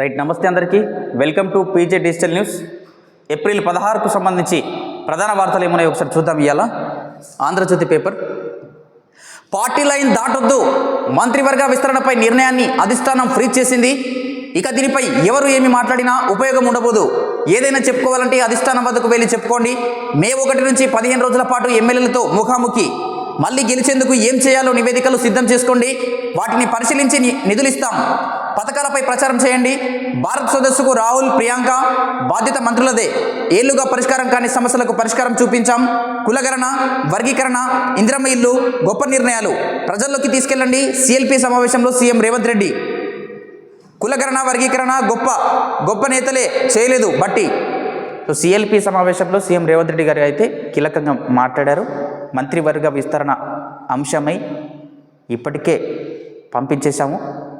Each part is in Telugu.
రైట్ నమస్తే అందరికీ. Welcome to PJ digital news. April పదహారుకు సంబంధించి ప్రధాన వార్తలు ఏమున్నాయో ఒకసారి చూద్దాం ఇవాళ ఆంధ్రజ్యోతి పేపర్. పార్టీ లైన్ దాటొద్దు. మంత్రివర్గ విస్తరణపై నిర్ణయాన్ని అధిష్టానం ఫ్రీజ్ చేసింది. ఇక దీనిపై ఎవరు ఏమి మాట్లాడినా ఉపయోగం ఉండబోదు. ఏదైనా చెప్పుకోవాలంటే అధిష్టానం వద్దకు వెళ్ళి చెప్పుకోండి. మే ఒకటి నుంచి పదిహేను రోజుల పాటు ఎమ్మెల్యేలతో ముఖాముఖి. మళ్ళీ గెలిచేందుకు ఏం చేయాలో నివేదికలు సిద్ధం చేసుకోండి. వాటిని పరిశీలించి నిధులిస్తాం. పథకాలపై ప్రచారం చేయండి. భారత్ సదస్సుకు రాహుల్ ప్రియాంక బాధ్యత మంత్రులదే. ఏళ్ళుగా పరిష్కారం కాని సమస్యలకు పరిష్కారం చూపించాం. కులగరణ వర్గీకరణ ఇందిరమ్మ ఇల్లు గొప్ప నిర్ణయాలు. ప్రజల్లోకి తీసుకెళ్ళండి. సిఎల్పి సమావేశంలో సీఎం రేవంత్ రెడ్డి. కులగరణ వర్గీకరణ గొప్ప. గొప్ప నేతలే చేయలేదు బట్టి. సో సిఎల్పి సమావేశంలో సీఎం రేవంత్ రెడ్డి గారు అయితే కీలకంగా మాట్లాడారు. మంత్రివర్గ విస్తరణ అంశమై ఇప్పటికే పంపించేశాము.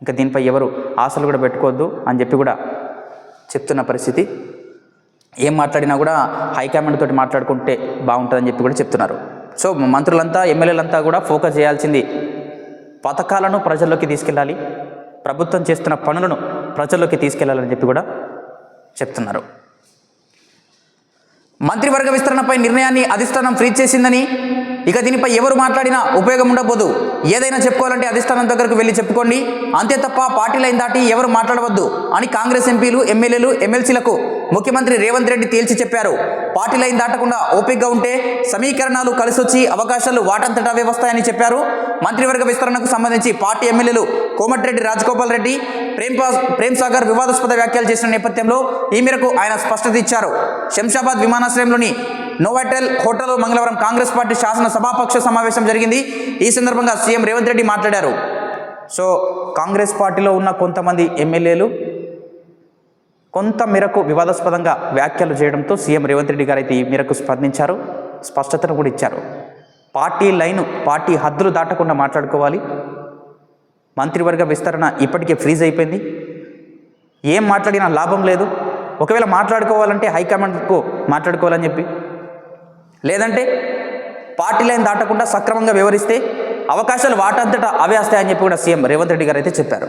ఇంకా దీనిపై ఎవరు ఆశలు కూడా పెట్టుకోవద్దు అని చెప్పి కూడా చెప్తున్న పరిస్థితి. ఏం మాట్లాడినా కూడా హైకమాండ్ తోటి మాట్లాడుకుంటే బాగుంటుందని చెప్పి కూడా చెప్తున్నారు. సో మంత్రులంతా ఎమ్మెల్యేలంతా కూడా ఫోకస్ చేయాల్సింది పథకాలను ప్రజల్లోకి తీసుకెళ్ళాలి. ప్రభుత్వం చేస్తున్న పనులను ప్రజల్లోకి తీసుకెళ్ళాలని చెప్పి కూడా చెప్తున్నారు. మంత్రివర్గ విస్తరణపై నిర్ణయాన్ని అధిష్టానం ఫ్రీజ్ చేసిందని ఇక దీనిపై ఎవరు మాట్లాడినా ఉపయోగం ఉండబోదు. ఏదైనా చెప్పుకోవాలంటే అధిష్టానం దగ్గరకు వెళ్ళి చెప్పుకోండి. అంతే తప్ప పార్టీ లైన్ దాటి ఎవరు మాట్లాడవద్దు అని కాంగ్రెస్ ఎంపీలు ఎమ్మెల్యేలు ఎమ్మెల్సీలకు ముఖ్యమంత్రి రేవంత్ రెడ్డి తేల్చి చెప్పారు. పార్టీ లైన్ దాటకుండా ఓపికగా ఉంటే సమీకరణాలు కలిసొచ్చి అవకాశాలు వాటంతటా వ్యవస్థాయని చెప్పారు. మంత్రివర్గ విస్తరణకు సంబంధించి పార్టీ ఎమ్మెల్యేలు కోమటిరెడ్డి రాజగోపాల్ రెడ్డి ప్రేమ్ ప్రేమ్ సాగర్ వివాదాస్పద వ్యాఖ్యలు చేసిన నేపథ్యంలో ఈ మేరకు ఆయన స్పష్టత ఇచ్చారు. శంషాబాద్ విమానాశ్రయంలోని నోవాటెల్ హోటల్ మంగళవారం కాంగ్రెస్ పార్టీ శాసన సభాపక్ష సమావేశం జరిగింది. ఈ సందర్భంగా సీఎం రేవంత్ రెడ్డి మాట్లాడారు. సో కాంగ్రెస్ పార్టీలో ఉన్న కొంతమంది ఎమ్మెల్యేలు కొంత మేరకు వివాదాస్పదంగా వ్యాఖ్యలు చేయడంతో సీఎం రేవంత్ రెడ్డి గారు అయితే ఈ మేరకు స్పందించారు స్పష్టతను కూడా ఇచ్చారు. పార్టీ లైను పార్టీ హద్దులు దాటకుండా మాట్లాడుకోవాలి. మంత్రివర్గ విస్తరణ ఇప్పటికే ఫ్రీజ్ అయిపోయింది. ఏం మాట్లాడినా లాభం లేదు. ఒకవేళ మాట్లాడుకోవాలంటే హైకమాండ్కు మాట్లాడుకోవాలని చెప్పి. లేదంటే పార్టీ లైన్ దాటకుండా సక్రమంగా వివరిస్తే అవకాశాలు వాటంతటా అవే వస్తాయని చెప్పి కూడా సీఎం రేవంత్ రెడ్డి గారు అయితే చెప్పారు.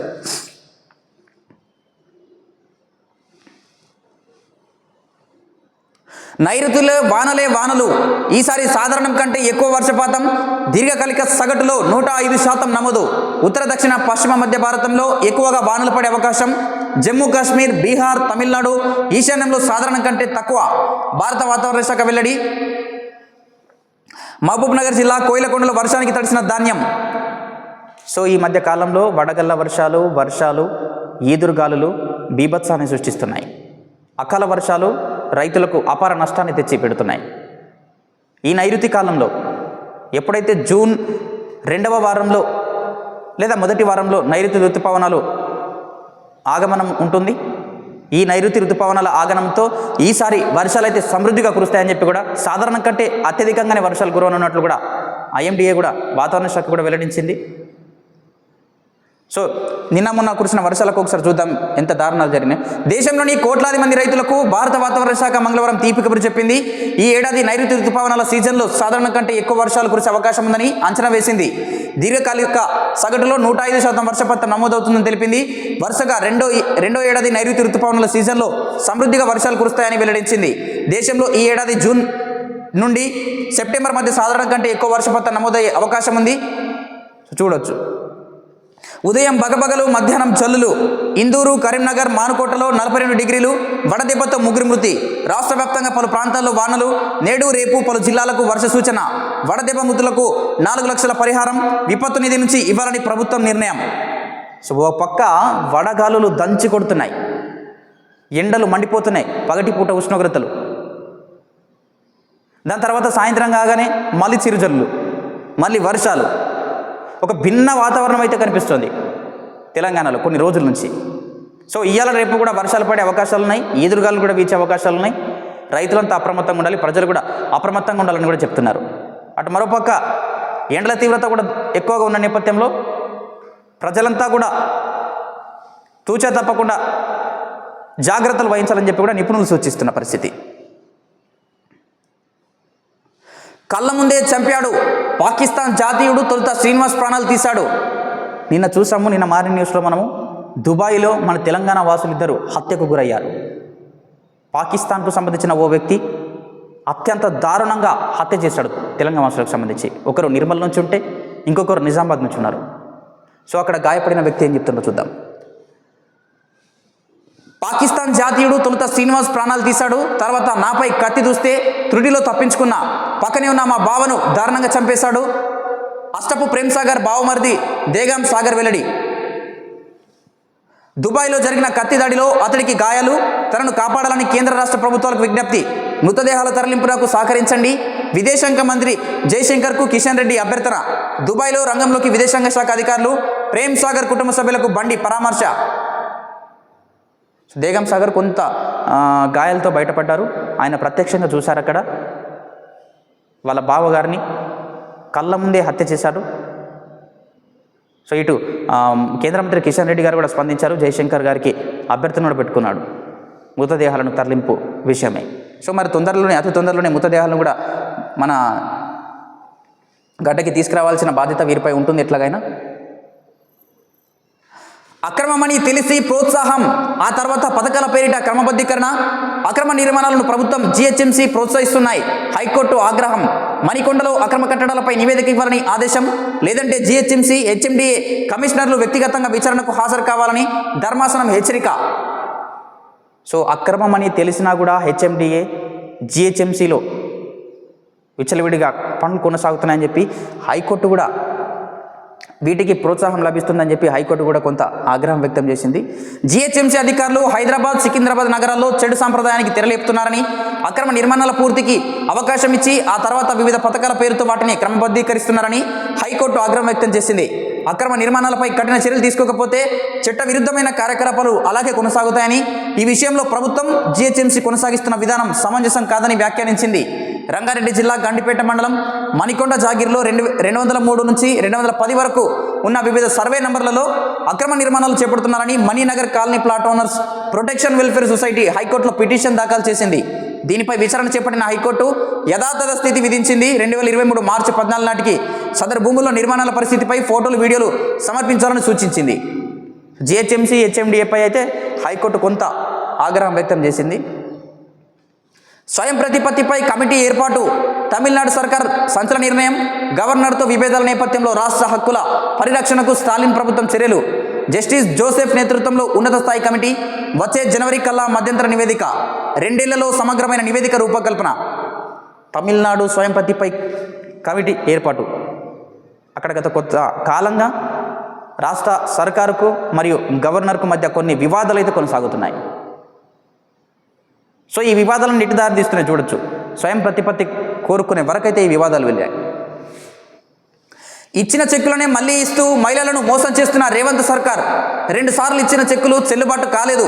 నైరుతులే వానలే వానలు. ఈసారి సాధారణం కంటే ఎక్కువ వర్షపాతం. దీర్ఘకాలిక సగటులో నూట ఐదు శాతం నమోదు. ఉత్తర దక్షిణ పశ్చిమ మధ్య భారతంలో ఎక్కువగా వానలు పడే అవకాశం. జమ్మూ కాశ్మీర్ బీహార్ తమిళనాడు ఈశాన్యంలో సాధారణం కంటే తక్కువ. భారత వాతావరణ శాఖ వెల్లడి. మహబూబ్ నగర్ జిల్లా కోయిలకొండలో వర్షానికి తడిసిన ధాన్యం. సో ఈ మధ్య కాలంలో వడగళ్ళ వర్షాలు వర్షాలు ఈదురుగాలులు బీభత్సాన్ని సృష్టిస్తున్నాయి. అకాల వర్షాలు రైతులకు అపార నష్టాన్ని తెచ్చి పెడుతున్నాయి. ఈ నైరుతి కాలంలో ఎప్పుడైతే జూన్ రెండవ వారంలో లేదా మొదటి వారంలో నైరుతి ఋతుపవనాలు ఆగమనం ఉంటుంది ఈ నైరుతి ఋతుపవనాల ఆగమనంతో ఈసారి వర్షాలు అయితే సమృద్ధిగా కురుస్తాయని చెప్పి కూడా సాధారణం కంటే అత్యధికంగానే వర్షాలు కురవనున్నట్లు కూడా ఐఎండిఏ కూడా వాతావరణ శాఖ కూడా వెల్లడించింది. సో నిన్న మొన్న కురిసిన వర్షాలకు ఒకసారి చూద్దాం ఎంత దారుణాలు జరిగినాయి. దేశంలోని కోట్లాది మంది రైతులకు భారత వాతావరణ శాఖ మంగళవారం తీపి కబురు చెప్పింది. ఈ ఏడాది నైరుతి ఋతుపవనాల సీజన్లో సాధారణ కంటే ఎక్కువ వర్షాలు కురిసే అవకాశం ఉందని అంచనా వేసింది. దీర్ఘకాలిక సగటులో నూట ఐదు శాతం వర్షపాతం నమోదవుతుందని తెలిపింది. వరుసగా రెండో రెండో ఏడాది నైరుతి ఋతుపవనాల సీజన్లో సమృద్ధిగా వర్షాలు కురుస్తాయని వెల్లడించింది. దేశంలో ఈ ఏడాది జూన్ నుండి సెప్టెంబర్ మధ్య సాధారణ కంటే ఎక్కువ వర్షపాతం నమోదయ్యే అవకాశం ఉంది. చూడొచ్చు. ఉదయం బగబగలు మధ్యాహ్నం చల్లులు. ఇందూరు కరీంనగర్ మానుకోటలో నలభై రెండు డిగ్రీలు వడదెబ్బతో ముగ్గురు మృతి. రాష్ట్ర వ్యాప్తంగా పలు ప్రాంతాల్లో వానలు నేడు రేపు పలు జిల్లాలకు వర్ష సూచన. వడదెబ్బ మృతులకు నాలుగు లక్షల పరిహారం విపత్తు నిధి నుంచి ఇవ్వాలని ప్రభుత్వం నిర్ణయం. సో ఓ పక్క వడగాలులు దంచి కొడుతున్నాయి. ఎండలు మండిపోతున్నాయి. పగటిపూట ఉష్ణోగ్రతలు. దాని తర్వాత సాయంత్రం కాగానే మళ్ళీ చిరుజల్లు మళ్ళీ వర్షాలు. ఒక భిన్న వాతావరణం అయితే కనిపిస్తుంది తెలంగాణలో కొన్ని రోజుల నుంచి. సో ఇవాళ రేపు కూడా వర్షాలు పడే అవకాశాలు ఉన్నాయి ఈదురుగాలు కూడా వీచే అవకాశాలు ఉన్నాయి. రైతులంతా అప్రమత్తంగా ఉండాలి ప్రజలు కూడా అప్రమత్తంగా ఉండాలని కూడా చెప్తున్నారు. అటు మరోపక్క ఎండల తీవ్రత కూడా ఎక్కువగా ఉన్న నేపథ్యంలో ప్రజలంతా కూడా తూచా తప్పకుండా జాగ్రత్తలు వహించాలని చెప్పి కూడా నిపుణులు సూచిస్తున్న పరిస్థితి. కళ్ళ ముందే చంపాడు. పాకిస్తాన్ జాతీయుడు తొలుత శ్రీనివాస్ ప్రాణాలు తీశాడు. నిన్న చూసాము నిన్న మారిన న్యూస్లో మనము దుబాయ్లో మన తెలంగాణ వాసులు ఇద్దరు హత్యకు గురయ్యారు. పాకిస్తాన్కు సంబంధించిన ఓ వ్యక్తి అత్యంత దారుణంగా హత్య చేశాడు తెలంగాణ వాసులకు సంబంధించి. ఒకరు నిర్మల్ నుంచి ఉంటే ఇంకొకరు నిజామాబాద్ నుంచి ఉన్నారు. సో అక్కడ గాయపడిన వ్యక్తి ఏం చెప్తుండో చూద్దాం. పాకిస్తాన్ జాతీయుడు తొలుత శ్రీనివాస్ ప్రాణాలు తీశాడు. తర్వాత నాపై కత్తి దూస్తే త్రుడిలో తప్పించుకున్న పక్కనే ఉన్న మా బావను దారుణంగా చంపేశాడు. అష్టపు ప్రేమ్ సాగర్ బావమరిది దేగాం సాగర్ వెల్లడి. దుబాయ్లో జరిగిన కత్తి దాడిలో అతడికి గాయాలు. తనను కాపాడాలని కేంద్ర రాష్ట్ర ప్రభుత్వాలకు విజ్ఞప్తి. మృతదేహాల తరలింపునకు సహకరించండి. విదేశాంగ మంత్రి జయశంకర్కు కిషన్ రెడ్డి అభ్యర్థన. దుబాయ్లో రంగంలోకి విదేశాంగ శాఖ అధికారులు ప్రేమ్ సాగర్ కుటుంబ సభ్యులకు బండి పరామర్శ. దేగం సాగర్ కొంత గాయాలతో బయటపడ్డారు. ఆయన ప్రత్యక్షంగా చూశారు అక్కడ వాళ్ళ బావగారిని కళ్ళ ముందే హత్య చేశారు సో ఇటు కేంద్ర మంత్రి కిషన్ రెడ్డి గారు కూడా స్పందించారు. జయశంకర్ గారికి అభ్యర్థన కూడా పెట్టుకున్నాడు. మృతదేహాలను తరలింపు విషయమే. సో మరి తొందరలోనే అతి తొందరలోనే మృతదేహాలను కూడా మన గడ్డకి తీసుకురావాల్సిన బాధ్యత వీరిపై ఉంటుంది ఎట్లాగైనా? అక్రమమని తెలిసి ప్రోత్సాహం. ఆ తర్వాత పథకాల పేరిట క్రమబద్ధీకరణ అక్రమ నిర్మాణాలను ప్రభుత్వం జిహెచ్ఎంసీ ప్రోత్సహిస్తున్నాయి. హైకోర్టు ఆగ్రహం మణికొండలో అక్రమ కట్టడాలపై నివేదిక ఇవ్వాలని ఆదేశం. లేదంటే జిహెచ్ఎంసీ హెచ్ఎండిఏ కమిషనర్లు వ్యక్తిగతంగా విచారణకు హాజరు కావాలని ధర్మాసనం హెచ్చరిక. సో అక్రమమని తెలిసినా కూడా హెచ్ఎండిఏ జిహెచ్ఎంసీలో విచ్చలవిడిగా పనులు కొనసాగుతున్నాయని చెప్పి హైకోర్టు కూడా వీటికి ప్రోత్సాహం లభిస్తుందని చెప్పి హైకోర్టు కూడా కొంత ఆగ్రహం వ్యక్తం చేసింది. జిహెచ్ఎంసీ అధికారులు హైదరాబాద్ సికింద్రాబాద్ నగరాల్లో చెడు సాంప్రదాయానికి తెరలేపుతున్నారని అక్రమ నిర్మాణాల పూర్తికి అవకాశం ఇచ్చి ఆ తర్వాత వివిధ పథకాల పేరుతో వాటిని క్రమబద్ధీకరిస్తున్నారని హైకోర్టు ఆగ్రహం వ్యక్తం చేసింది. అక్రమ నిర్మాణాలపై కఠిన చర్యలు తీసుకోకపోతే చట్ట విరుద్ధమైన కార్యకలాపాలు అలాగే కొనసాగుతాయని ఈ విషయంలో ప్రభుత్వం జిహెచ్ఎంసీ కొనసాగిస్తున్న విధానం సమంజసం కాదని వ్యాఖ్యానించింది. రంగారెడ్డి జిల్లా గండిపేట మండలం మణికొండ జాగిర్లో రెండు రెండు వందల మూడు నుంచి రెండు వందల పది వరకు ఉన్న వివిధ సర్వే నంబర్లలో అక్రమ నిర్మాణాలు చేపడుతున్నారని Maninagar colony plot owners protection welfare society హైకోర్టులో పిటిషన్ దాఖలు చేసింది. దీనిపై విచారణ చేపట్టిన హైకోర్టు యథాతథ స్థితి విధించింది. రెండు వేల ఇరవై మూడు మార్చి పద్నాలుగు నాటికి సదరు భూముల్లో నిర్మాణాల పరిస్థితిపై ఫోటోలు వీడియోలు సమర్పించాలని సూచించింది. జిహెచ్ఎంసీ హెచ్ఎండిఏపై అయితే హైకోర్టు కొంత ఆగ్రహం వ్యక్తం చేసింది. స్వయం ప్రతిపత్తిపై కమిటీ ఏర్పాటు. తమిళనాడు సర్కార్ సంచలన నిర్ణయం. గవర్నర్తో విభేదాల నేపథ్యంలో రాష్ట్ర హక్కుల పరిరక్షణకు స్టాలిన్ ప్రభుత్వం చర్యలు. జస్టిస్ జోసెఫ్ నేతృత్వంలో ఉన్నత స్థాయి కమిటీ వచ్చే జనవరి కల్లా మధ్యంతర నివేదిక. రెండేళ్ళలో సమగ్రమైన నివేదిక రూపకల్పన. తమిళనాడు స్వయం ప్రతిపై కమిటీ ఏర్పాటు. అక్కడ గత కొత్త కాలంగా రాష్ట్ర సర్కారుకు మరియు గవర్నర్కు మధ్య కొన్ని వివాదాలు అయితే కొనసాగుతున్నాయి. సో ఈ వివాదాలను నెట్టి దారి తీస్తున్నాయి చూడొచ్చు. స్వయం ప్రతిపత్తి కోరుకునే వరకైతే ఈ వివాదాలు వెళ్ళాయి. ఇచ్చిన చెక్కులనే మళ్ళీ ఇస్తూ మహిళలను మోసం చేస్తున్న రేవంత్ సర్కార్. రెండు సార్లు ఇచ్చిన చెక్కులు చెల్లుబాటు కాలేదు.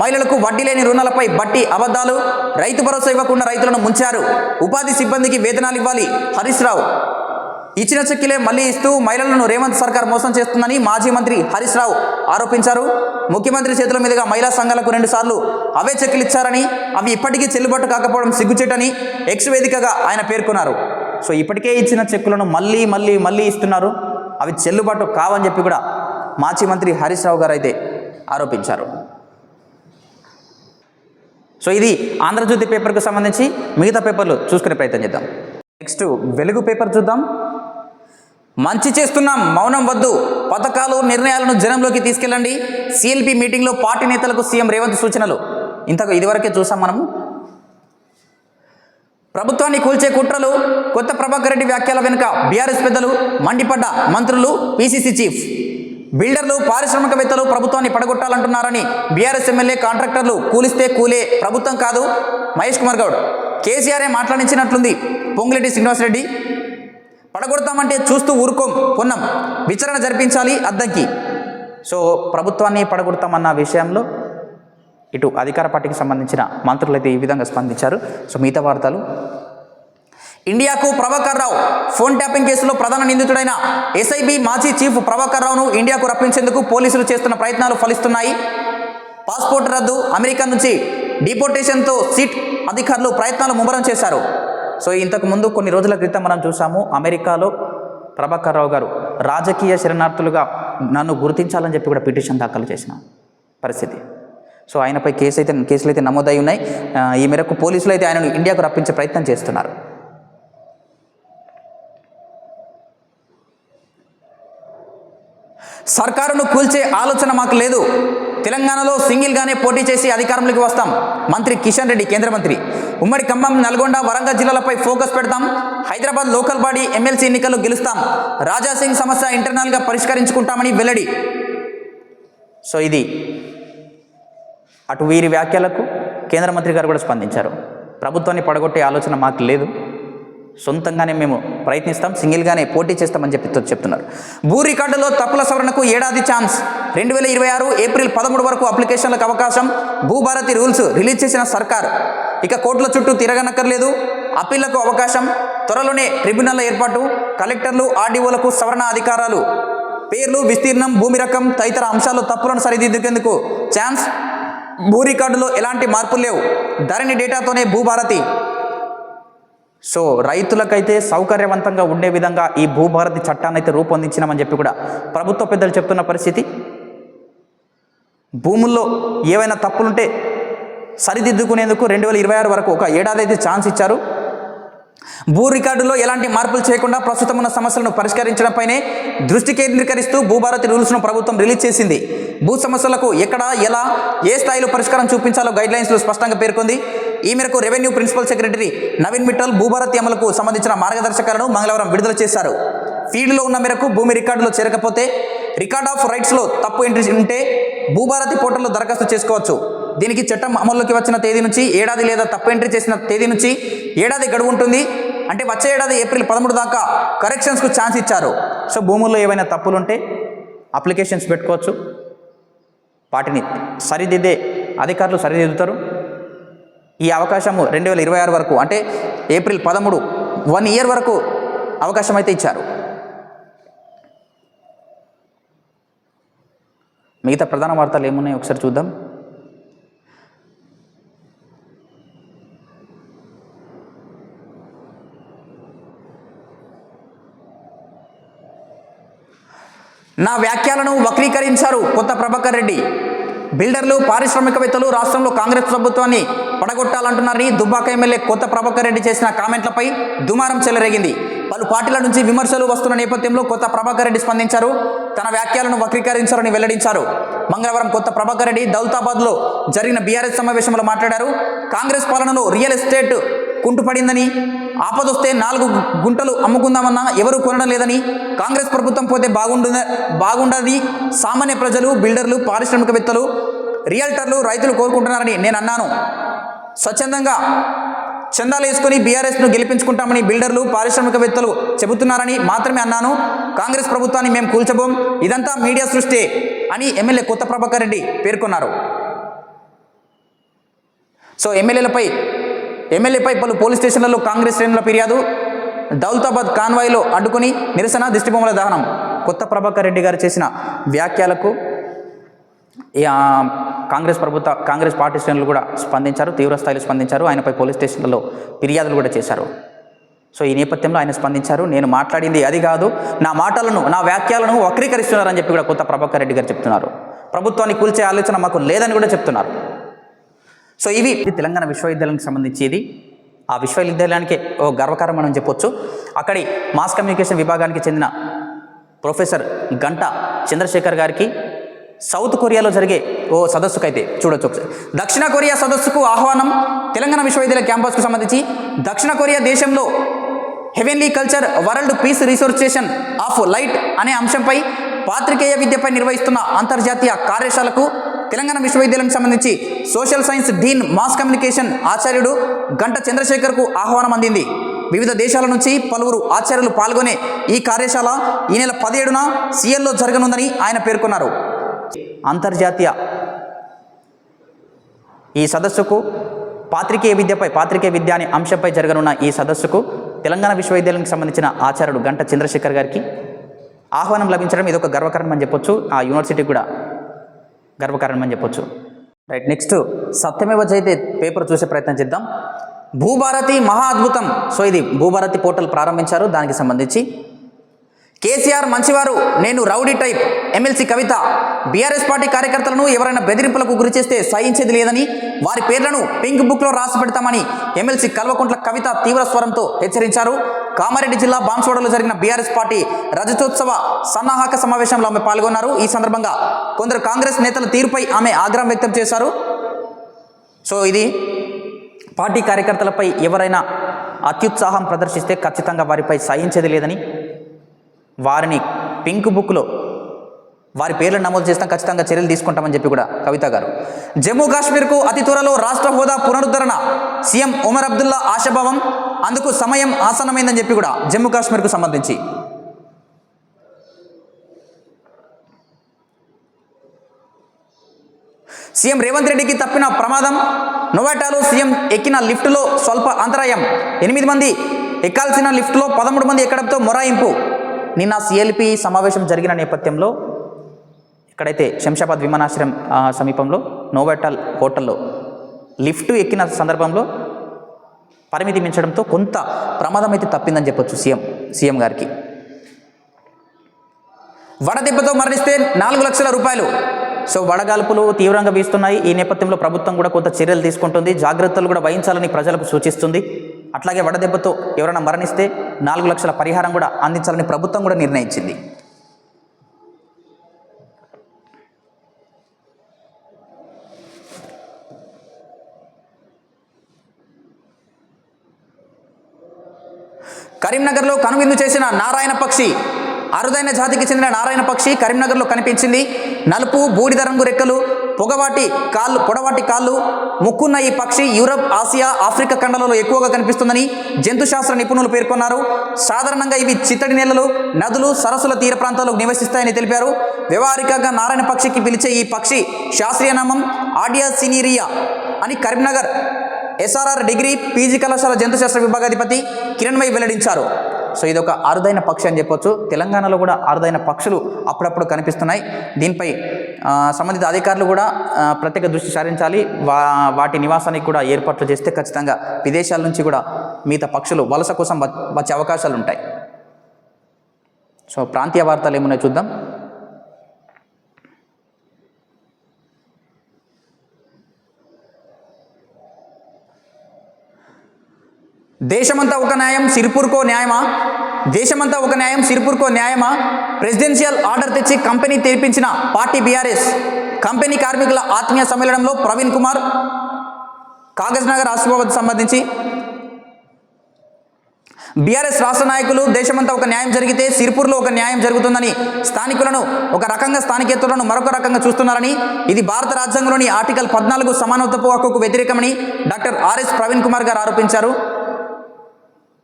మహిళలకు వడ్డీ లేని రుణాలపై బట్టి అబద్ధాలు రైతు భరోసా ఇవ్వకుండా రైతులను ముంచారు. ఉపాధి సిబ్బందికి వేతనాలు ఇవ్వాలి. హరీష్ రావు ఇచ్చిన చెక్కులే మళ్ళీ ఇస్తూ మహిళలను రేవంత్ సర్కార్ మోసం చేస్తుందని మాజీ మంత్రి హరీష్ రావు ఆరోపించారు. ముఖ్యమంత్రి చేతుల మీదుగా మహిళా సంఘాలకు రెండుసార్లు అవే చెక్కులు ఇచ్చారని అవి ఇప్పటికీ చెల్లుబాటు కాకపోవడం సిగ్గుచేటని ఎక్స్ వేదికగా ఆయన పేర్కొన్నారు. సో ఇప్పటికే ఇచ్చిన చెక్కులను మళ్ళీ మళ్ళీ మళ్ళీ ఇస్తున్నారు. అవి చెల్లుబాటు కావని చెప్పి కూడా మాజీ మంత్రి హరీష్ రావు గారు అయితే ఆరోపించారు. సో ఇది ఆంధ్రజ్యోతి పేపర్కు సంబంధించి మిగతా పేపర్లు చూసుకునే ప్రయత్నం చేద్దాం. నెక్స్ట్ వెలుగు పేపర్ చూద్దాం. మంచి చేస్తున్నాం మౌనం వద్దు. పథకాలు నిర్ణయాలను జనంలోకి తీసుకెళ్ళండి. సిఎల్పి మీటింగ్లో పార్టీ నేతలకు సీఎం రేవంత్ సూచనలు. ఇంతకు ఇదివరకే చూసాం మనము. ప్రభుత్వాన్ని కూల్చే కుట్రలు కొత్త ప్రభాకర్ రెడ్డి వ్యాఖ్యల వెనుక బీఆర్ఎస్ పెద్దలు మండిపడ్డ మంత్రులు పీసీసీ చీఫ్ బిల్డర్లు పారిశ్రామికవేత్తలు ప్రభుత్వాన్ని పడగొట్టాలంటున్నారని బీఆర్ఎస్ ఎమ్మెల్యే కాంట్రాక్టర్లు కూలిస్తే కూలే ప్రభుత్వం కాదు. మహేష్ కుమార్ గౌడ్ కేసీఆర్ఏ మాట్లాడించినట్లుంది. పొంగిరెడ్డి శ్రీనివాసరెడ్డి పడగొడతామంటే చూస్తూ ఊరుకోం. పొన్నం. విచారణ జరిపించాలి అద్దంకి. సో ప్రభుత్వాన్ని పడగొడతామన్న విషయంలో ఇటు అధికార పార్టీకి సంబంధించిన మంత్రులు అయితే ఈ విధంగా స్పందించారు. సో మిగతా వార్తలు. ఇండియాకు ప్రభాకర్ రావు ఫోన్ ట్యాపింగ్ కేసులో ప్రధాన నిందితుడైన ఎస్ఐబి మాజీ చీఫ్ ప్రభాకర్ రావును ఇండియాకు రప్పించేందుకు పోలీసులు చేస్తున్న ప్రయత్నాలు ఫలిస్తున్నాయి. పాస్పోర్ట్ రద్దు అమెరికా నుంచి డిపోర్టేషన్తో సిట్ అధికారులు ప్రయత్నాలు ముమ్మరం చేశారు. సో ఇంతకు ముందు కొన్ని రోజుల క్రితం మనం చూసాము అమెరికాలో ప్రభాకర్ రావు గారు రాజకీయ శరణార్థులుగా నన్ను గుర్తించాలని చెప్పి కూడా పిటిషన్ దాఖలు చేసిన పరిస్థితి. సో ఆయనపై కేసు అయితే కేసులు అయితే నమోదై ఉన్నాయి. ఈ మేరకు పోలీసులు అయితే ఆయనను ఇండియాకు రప్పించే ప్రయత్నం చేస్తున్నారు. సర్కారును కూల్చే ఆలోచన మాకు లేదు. తెలంగాణలో సింగిల్గానే పోటీ చేసి అధికారంలోకి వస్తాం. మంత్రి కిషన్ రెడ్డి కేంద్ర మంత్రి. ఉమ్మడి ఖమ్మం నల్గొండ వరంగల్ జిల్లాలపై ఫోకస్ పెడతాం. హైదరాబాద్ లోకల్ బాడీ ఎమ్మెల్సీ ఎన్నికల్లో గెలుస్తాం. రాజాసింగ్ సమస్య ఇంటర్నల్గా పరిష్కరించుకుంటామని వెల్లడి. సో ఇది అటు వీరి వ్యాఖ్యలకు కేంద్ర మంత్రి గారు కూడా స్పందించారు. ప్రభుత్వాన్ని పడగొట్టే ఆలోచన మాకు లేదు. సొంతంగానే మేము ప్రయత్నిస్తాం సింగిల్గానే పోటీ చేస్తామని చెప్పి చెప్తున్నారు. భూ రికార్డులో తప్పుల సవరణకు ఏడాది ఛాన్స్. రెండు వేల ఇరవై ఆరు ఏప్రిల్ పదమూడు వరకు అప్లికేషన్లకు అవకాశం. భూభారతి రూల్స్ రిలీజ్ చేసిన సర్కార్. ఇక కోర్టుల చుట్టూ తిరగనక్కర్లేదు. అప్పీళ్ళకు అవకాశం. త్వరలోనే ట్రిబ్యునల్ ఏర్పాటు. కలెక్టర్లు ఆర్డీఓలకు సవరణ అధికారాలు. పేర్లు విస్తీర్ణం భూమి రకం తదితర అంశాలు తప్పులను సరిదిద్దుకేందుకు ఛాన్స్. భూ రికార్డులో ఎలాంటి మార్పులు లేవు. ధరణి డేటాతోనే భూభారతి. సో రైతులకైతే సౌకర్యవంతంగా ఉండే విధంగా ఈ భూభారతి చట్టాన్ని అయితే రూపొందించినామని చెప్పి కూడా ప్రభుత్వ పెద్దలు చెప్తున్న పరిస్థితి. భూముల్లో ఏవైనా తప్పులుంటే సరిదిద్దుకునేందుకు రెండు వేల ఇరవై ఆరు వరకు ఒక ఏడాది అయితే ఛాన్స్ ఇచ్చారు. భూ రికార్డులో ఎలాంటి మార్పులు చేయకుండా ప్రస్తుతం ఉన్న సమస్యలను పరిష్కరించడంపైనే దృష్టి కేంద్రీకరిస్తూ భూభారతి రూల్స్ను ప్రభుత్వం రిలీజ్ చేసింది. భూ సమస్యలకు ఎక్కడ ఎలా ఏ స్థాయిలో పరిష్కారం చూపించాలో గైడ్లైన్స్లో స్పష్టంగా పేర్కొంది. ఈ మేరకు revenue principal secretary Naveen Mittal Bhubharati అమలుకు సంబంధించిన మార్గదర్శకాలను మంగళవారం విడుదల చేశారు. ఫీల్డ్లో ఉన్న మేరకు భూమి రికార్డులో చేరకపోతే రికార్డ్ ఆఫ్ రైట్స్లో తప్పు ఎంట్రీ ఉంటే భూభారతి పోర్టల్లో దరఖాస్తు చేసుకోవచ్చు. దీనికి చట్టం అమల్లోకి వచ్చిన తేదీ నుంచి ఏడాది లేదా తప్పు ఎంట్రీ చేసిన తేదీ నుంచి ఏడాది గడువు ఉంటుంది. అంటే వచ్చే ఏడాది ఏప్రిల్ పదమూడు దాకా కరెక్షన్స్కు ఛాన్స్ ఇచ్చారు. సో భూముల్లో ఏవైనా తప్పులుంటే అప్లికేషన్స్ పెట్టుకోవచ్చు. వాటిని సరిదిద్దే అధికారులు సరిదిద్దుతారు. ఈ అవకాశము రెండు వేల ఇరవై ఆరు వరకు అంటే ఏప్రిల్ పదమూడు వన్ ఇయర్ వరకు అవకాశం అయితే ఇచ్చారు. మిగతా ప్రధాన వార్తలు ఏమున్నాయి ఒకసారి చూద్దాం. నా వ్యాఖ్యలను వక్రీకరించారు కొత్త ప్రభాకర్ రెడ్డి. బిల్డర్లు పారిశ్రామికవేత్తలు రాష్ట్రంలో కాంగ్రెస్ ప్రభుత్వాన్ని పడగొట్టాలంటున్నారని దుబ్బాక ఎమ్మెల్యే కొత్త ప్రభాకర్ రెడ్డి చేసిన కామెంట్లపై దుమారం చెలరేగింది. పలు పార్టీల నుంచి విమర్శలు వస్తున్న నేపథ్యంలో కొత్త ప్రభాకర్ రెడ్డి స్పందించారు. తన వ్యాఖ్యలను వక్రీకరించారని వెల్లడించారు. మంగళవారం కొత్త ప్రభాకర్ రెడ్డి దౌలతాబాద్లో జరిగిన బీఆర్ఎస్ సమావేశంలో మాట్లాడారు. కాంగ్రెస్ పాలనలో రియల్ ఎస్టేట్ కుంటుపడిందని ఆపదొస్తే నాలుగు గుంటలు అమ్ముకుందామన్నా ఎవరు కొనడం లేదని కాంగ్రెస్ ప్రభుత్వం పోతే బాగుండు బాగుండదని సామాన్య ప్రజలు బిల్డర్లు పారిశ్రామికవేత్తలు రియల్టర్లు రైతులు కోరుకుంటున్నారని నేను అన్నాను స్వచ్ఛందంగా చందాలు వేసుకుని బీఆర్ఎస్ను గెలిపించుకుంటామని బిల్డర్లు పారిశ్రామికవేత్తలు చెబుతున్నారని మాత్రమే అన్నాను. కాంగ్రెస్ ప్రభుత్వాన్ని మేము కూల్చబోం. ఇదంతా మీడియా సృష్టి అని ఎమ్మెల్యే కొత్త ప్రభాకర్ రెడ్డి పేర్కొన్నారు. సో ఎమ్మెల్యేలపై ఎమ్మెల్యేపై పలు పోలీస్ స్టేషన్లలో కాంగ్రెస్ శ్రేణుల ఫిర్యాదు దౌలతాబాద్ కాన్వాయ్లో అడ్డుకుని నిరసన దిష్టిబొమ్మల దహనం కొత్త ప్రభాకర్ రెడ్డి గారు చేసిన వ్యాఖ్యలకు కాంగ్రెస్ ప్రభుత్వ కాంగ్రెస్ పార్టీ శ్రేణులు కూడా స్పందించారు తీవ్ర స్థాయిలో స్పందించారు. ఆయనపై పోలీస్ స్టేషన్లలో ఫిర్యాదులు కూడా చేశారు. సో ఈ నేపథ్యంలో ఆయన స్పందించారు. నేను మాట్లాడింది అది కాదు నా మాటలను నా వ్యాఖ్యలను వక్రీకరిస్తున్నారని చెప్పి కూడా కొత్త ప్రభాకర్ రెడ్డి గారు చెప్తున్నారు. ప్రభుత్వాన్ని కూల్చే ఆలోచన మాకు లేదని కూడా చెప్తున్నారు. సో ఇవి ఇది తెలంగాణ విశ్వవిద్యాలయానికి సంబంధించి ఇది ఆ విశ్వవిద్యాలయానికి ఓ గర్వకారం మనం చెప్పొచ్చు. అక్కడి మాస్ కమ్యూనికేషన్ విభాగానికి చెందిన ప్రొఫెసర్ గంట చంద్రశేఖర్ గారికి సౌత్ కొరియాలో జరిగే ఓ సదస్సుకైతే చూడొచ్చు ఒకసారి. దక్షిణ కొరియా సదస్సుకు ఆహ్వానం తెలంగాణ విశ్వవిద్యాలయ క్యాంపస్కు సంబంధించి దక్షిణ కొరియా దేశంలో heavenly culture world peace restoration of light అనే అంశంపై పాత్రికేయ విద్యపై నిర్వహిస్తున్న అంతర్జాతీయ కార్యశాలకు తెలంగాణ విశ్వవిద్యాలయం సంబంధించి social science dean mass communication ఆచార్యుడు గంట చంద్రశేఖర్కు ఆహ్వానం అందింది. వివిధ దేశాల నుంచి పలువురు ఆచార్యులు పాల్గొనే ఈ కార్యశాల ఈ నెల పదిహేడున సీఎల్లో జరగనుందని ఆయన పేర్కొన్నారు. అంతర్జాతీయ. ఈ సదస్సుకు పాత్రికేయ విద్యపై పాత్రికేయ విద్య అనే అంశంపై జరగనున్న ఈ సదస్సుకు తెలంగాణ విశ్వవిద్యాలయానికి సంబంధించిన ఆచార్యుడు గంట చంద్రశేఖర్ గారికి ఆహ్వానం లభించడం ఇది ఒక గర్వకారణం అని చెప్పొచ్చు. ఆ యూనివర్సిటీ కూడా గర్వకారణం అని చెప్పొచ్చు. రైట్ నెక్స్ట్ సత్యమేవ జయతే పేపర్ చూసే ప్రయత్నం చేద్దాం. భూభారతి మహా అద్భుతం సో ఇది భూభారతి పోర్టల్ ప్రారంభించారు. దానికి సంబంధించి కేసీఆర్ మంచివారు నేను rowdy type MLC Kavitha. BRS party కార్యకర్తలను ఎవరైనా బెదిరింపులకు గురి చేస్తే సహించేది లేదని వారి పేర్లను పింక్ బుక్లో రాసి పెడతామని ఎమ్మెల్సీ కల్వకుంట్ల కవిత తీవ్ర స్వరంతో హెచ్చరించారు. కామారెడ్డి జిల్లా బాన్సోడలో జరిగిన బీఆర్ఎస్ పార్టీ రజతోత్సవ సన్నాహక సమావేశంలో ఆమె పాల్గొన్నారు. ఈ సందర్భంగా కొందరు కాంగ్రెస్ నేతల తీరుపై ఆమె ఆగ్రహం వ్యక్తం చేశారు. సో ఇది పార్టీ కార్యకర్తలపై ఎవరైనా అత్యుత్సాహం ప్రదర్శిస్తే ఖచ్చితంగా వారిపై సహించేది లేదని వారిని పింక్ బుక్లో వారి పేర్లను నమోదు చేస్తాం ఖచ్చితంగా చర్యలు తీసుకుంటామని చెప్పి కూడా కవిత గారు. జమ్మూ కాశ్మీర్కు అతి త్వరలో రాష్ట్ర హోదా పునరుద్ధరణ సీఎం ఉమర్ అబ్దుల్లా ఆశాభావం అందుకు సమయం ఆసన్నమైందని చెప్పి కూడా జమ్మూ కాశ్మీర్కు సంబంధించి. సీఎం రేవంత్ రెడ్డికి తప్పిన ప్రమాదం నోవాటాలో సీఎం ఎక్కిన లిఫ్టులో స్వల్ప అంతరాయం ఎనిమిది మంది ఎక్కాల్సిన లిఫ్టులో పదమూడు మంది ఎక్కడంతో మొరాయింపు. నిన్న సిఎల్పి సమావేశం జరిగిన నేపథ్యంలో ఇక్కడైతే శంషాబాద్ విమానాశ్రయం సమీపంలో నోవెటల్ హోటల్లో లిఫ్ట్ ఎక్కిన సందర్భంలో పరిమితి మించడంతో కొంత ప్రమాదం అయితే తప్పిందని చెప్పొచ్చు సీఎం సీఎం గారికి. వడదెబ్బతో మరణిస్తే నాలుగు లక్షల రూపాయలు. సో వడగాల్పులు తీవ్రంగా వీస్తున్నాయి. ఈ నేపథ్యంలో ప్రభుత్వం కూడా కొంత చర్యలు తీసుకుంటుంది. జాగ్రత్తలు కూడా వహించాలని ప్రజలకు సూచిస్తుంది. అట్లాగే వడదెబ్బతో ఎవరైనా మరణిస్తే నాలుగు లక్షల పరిహారం కూడా అందించాలని ప్రభుత్వం కూడా నిర్ణయించింది. కరీంనగర్లో కనువిందు చేసిన నారాయణ పక్షి అరుదైన జాతికి చెందిన నారాయణ పక్షి కరీంనగర్లో కనిపించింది. నలుపు బూడిద రంగు రెక్కలు పొగవాటి కాళ్ళు పొడవాటి కాళ్ళు ముక్కున్న ఈ పక్షి యూరప్ ఆసియా ఆఫ్రికా ఖండాలలో ఎక్కువగా కనిపిస్తుందని జంతుశాస్త్ర నిపుణులు పేర్కొన్నారు. సాధారణంగా ఇవి చిత్తడి నేలలు నదులు సరస్సుల తీర ప్రాంతాలకు నివసిస్తాయని తెలిపారు. వ్యవహారికంగా నారాయణ పక్షికి పిలిచే ఈ పక్షి శాస్త్రీయ నామం ఆడియా సినీరియా అని కరీంనగర్ ఎస్ఆర్ఆర్ డిగ్రీ పీజీ కళాశాల జంతుశాస్త్ర విభాగాధిపతి కిరణ్మయి వెల్లడించారు. సో ఇది ఒక అరుదైన పక్షి అని చెప్పొచ్చు. తెలంగాణలో కూడా అరుదైన పక్షులు అప్పుడప్పుడు కనిపిస్తున్నాయి. దీనిపై సంబంధిత అధికారులు కూడా ప్రత్యేక దృష్టి సారించాలి. వా వాటి నివాసానికి కూడా ఏర్పాట్లు చేస్తే ఖచ్చితంగా విదేశాల నుంచి కూడా మిగతా పక్షులు వలస కోసం వచ్చే అవకాశాలు ఉంటాయి. సో ప్రాంతీయ వార్తలు ఏమున్నాయో చూద్దాం. దేశమంతా ఒక న్యాయం సిరిపూర్కో న్యాయమా? దేశమంతా ఒక న్యాయం సిరిపూర్కో న్యాయమా? ప్రెసిడెన్షియల్ ఆర్డర్ తెచ్చి కంపెనీ తెరిపించిన పార్టీ బీఆర్ఎస్ కంపెనీ కార్మికుల ఆత్మీయ సమ్మేళనంలో ప్రవీణ్ కుమార్ కాగజ్ నగర్ ఆసిఫాబాద్ సంబంధించి బీఆర్ఎస్ రాష్ట్ర నాయకులు దేశమంతా ఒక న్యాయం జరిగితే సిరిపూర్లో ఒక న్యాయం జరుగుతుందని స్థానికులను ఒక రకంగా స్థానికేతరులను మరొక రకంగా చూస్తున్నారని ఇది భారత రాజ్యాంగంలోని ఆర్టికల్ పద్నాలుగు సమానత్వపు హక్కుకు వ్యతిరేకమని డాక్టర్ ఆర్ఎస్ ప్రవీణ్ కుమార్ గారు ఆరోపించారు.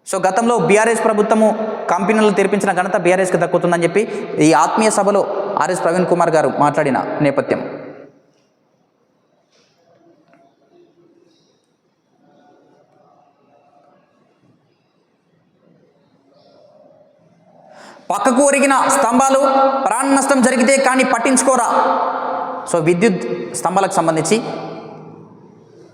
సో గతంలో బీఆర్ఎస్ ప్రభుత్వము కంపెనీలు తెరిపించిన ఘనత బీఆర్ఎస్కి దక్కుతుందని చెప్పి ఈ ఆత్మీయ సభలో ఆర్ఎస్ ప్రవీణ్ కుమార్ గారు మాట్లాడిన నేపథ్యం. పక్కకు ఒరిగిన స్తంభాలు ప్రాణ నష్టం జరిగితే కానీ పట్టించుకోరా? సో విద్యుత్ స్తంభాలకు సంబంధించి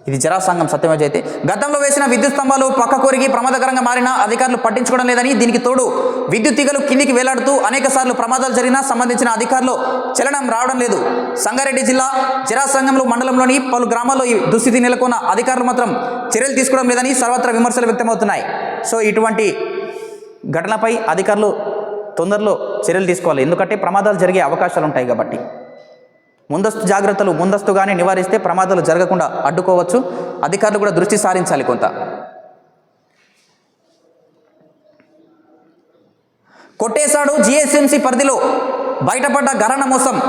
ఇది జరాసంఘం సత్యమేజ అయితే గతంలో వేసిన విద్యుత్ స్తంభాలు పక్క కొరిగి ప్రమాదకరంగా మారిన అధికారులు పట్టించుకోవడం లేదని దీనికి తోడు విద్యుత్ తీగలు కిందికి వేలాడుతూ అనేక సార్లు ప్రమాదాలు జరిగినా సంబంధించిన అధికారులు చలనం రావడం లేదు. సంగారెడ్డి జిల్లా జరాసంఘంలో మండలంలోని పలు గ్రామాల్లో ఈ దుస్థితి నెలకొన్న అధికారులు మాత్రం చర్యలు తీసుకోవడం లేదని సర్వత్రా విమర్శలు వ్యక్తమవుతున్నాయి. సో ఇటువంటి ఘటనపై అధికారులు తొందరలో చర్యలు తీసుకోవాలి. ఎందుకంటే ప్రమాదాలు జరిగే అవకాశాలు ఉంటాయి కాబట్టి. ముందస్తు జాగ్రత్తలు ముందస్తుగానే నివారిస్తే ప్రమాదాలు జరగకుండా అడ్డుకోవచ్చు. అధికారులు కూడా దృష్టి సారించాలి కొంత. కొట్టేశాడు జిఎస్ఎంసి పరిధిలో. బయటపడ్డ గరణ మోసం.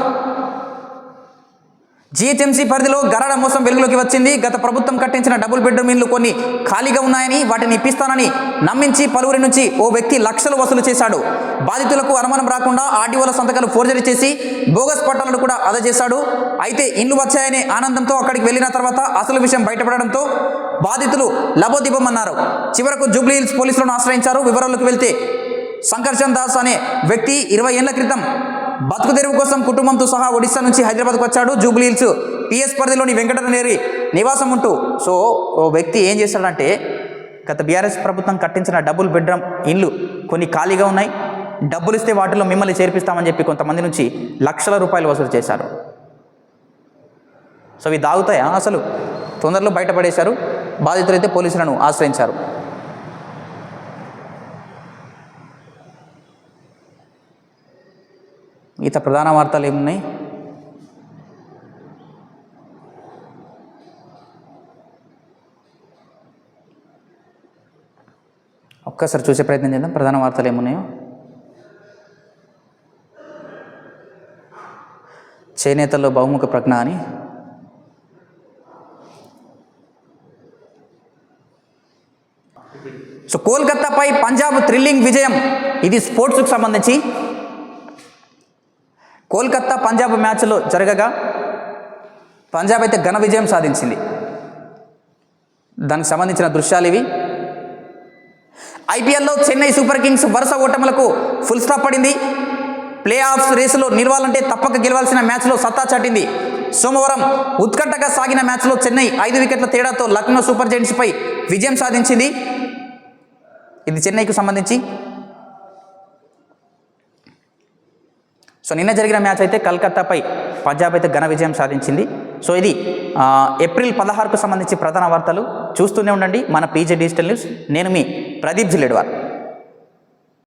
జిహెచ్ఎంసీ పరిధిలో గరణ మోసం వెలుగులోకి వచ్చింది. గత ప్రభుత్వం కట్టించిన డబుల్ బెడ్రూమ్ ఇళ్ళు కొన్ని ఖాళీగా ఉన్నాయని వాటిని ఇప్పిస్తానని నమ్మించి పలువురి నుంచి ఓ వ్యక్తి లక్షలు వసూలు చేశాడు. బాధితులకు అనుమానం రాకుండా ఆర్డీఓల సంతకాలు ఫోర్జరీ చేసి బోగస్ పట్టాలను కూడా అందజేశాడు. అయితే ఇండ్లు వచ్చాయనే ఆనందంతో అక్కడికి వెళ్ళిన తర్వాత అసలు విషయం బయటపడడంతో బాధితులు లబోదిబమన్నారు. చివరకు జూబ్లీ హిల్స్ పోలీసులను ఆశ్రయించారు. వివరాలకు వెళ్తే శంకర్చంద్ దాస్ అనే వ్యక్తి ఇరవై ఏళ్ళ క్రితం బతుకు తెరువు కోసం కుటుంబంతో సహా ఒడిశా నుంచి హైదరాబాద్కు వచ్చాడు జూబ్లీ హిల్స్. పిఎస్ పరిధిలోని వెంకటనేరి నివాసం ఉంటూ. సో ఓ వ్యక్తి ఏం చేశాడంటే గత బీఆర్ఎస్ ప్రభుత్వం కట్టించిన డబుల్ బెడ్రూమ్ ఇండ్లు కొన్ని ఖాళీగా ఉన్నాయి. డబ్బులు ఇస్తే వాటిలో మిమ్మల్ని చేర్పిస్తామని చెప్పి కొంతమంది నుంచి లక్షల రూపాయలు వసూలు చేశారు. సో ఇవి దాగుతాయా? అసలు తొందరలో బయటపడేశారు. బాధితులైతే పోలీసులను ఆశ్రయించారు. మిగతా ప్రధాన వార్తలు ఏమున్నాయి? ఒక్కసారి చూసే ప్రయత్నం చేద్దాం. ప్రధాన వార్తలు ఏమున్నాయో? చేనేతల్లో బహుముఖ ప్రజ్ఞ అని. సో కోల్కతాపై పంజాబ్ థ్రిల్లింగ్ విజయం. ఇది స్పోర్ట్స్కి సంబంధించి. కోల్కత్తా పంజాబ్ మ్యాచ్లో జరగగా పంజాబ్ అయితే ఘన విజయం సాధించింది. దానికి సంబంధించిన దృశ్యాలు ఇవి. ఐపీఎల్లో చెన్నై సూపర్ కింగ్స్ వరుస ఓటములకు ఫుల్ స్టాప్ పడింది. ప్లే ఆఫ్స్ రేసులో నిలవాలంటే తప్పక గెలవాల్సిన మ్యాచ్లో సత్తా చాటింది. సోమవారం ఉత్కంఠగా సాగిన మ్యాచ్లో చెన్నై ఐదు వికెట్ల తేడాతో లక్నో సూపర్ జైంట్స్పై విజయం సాధించింది. ఇది చెన్నైకి సంబంధించి. సో నిన్న జరిగిన మ్యాచ్ అయితే కలకత్తాపై పంజాబ్ అయితే ఘన విజయం సాధించింది. సో ఇది ఏప్రిల్ పదహారుకు సంబంధించి ప్రధాన వార్తలు చూస్తూనే ఉండండి. మన పీజే డిజిటల్ న్యూస్ నేను మీ ప్రదీప్ జిల్లెడ్వార్.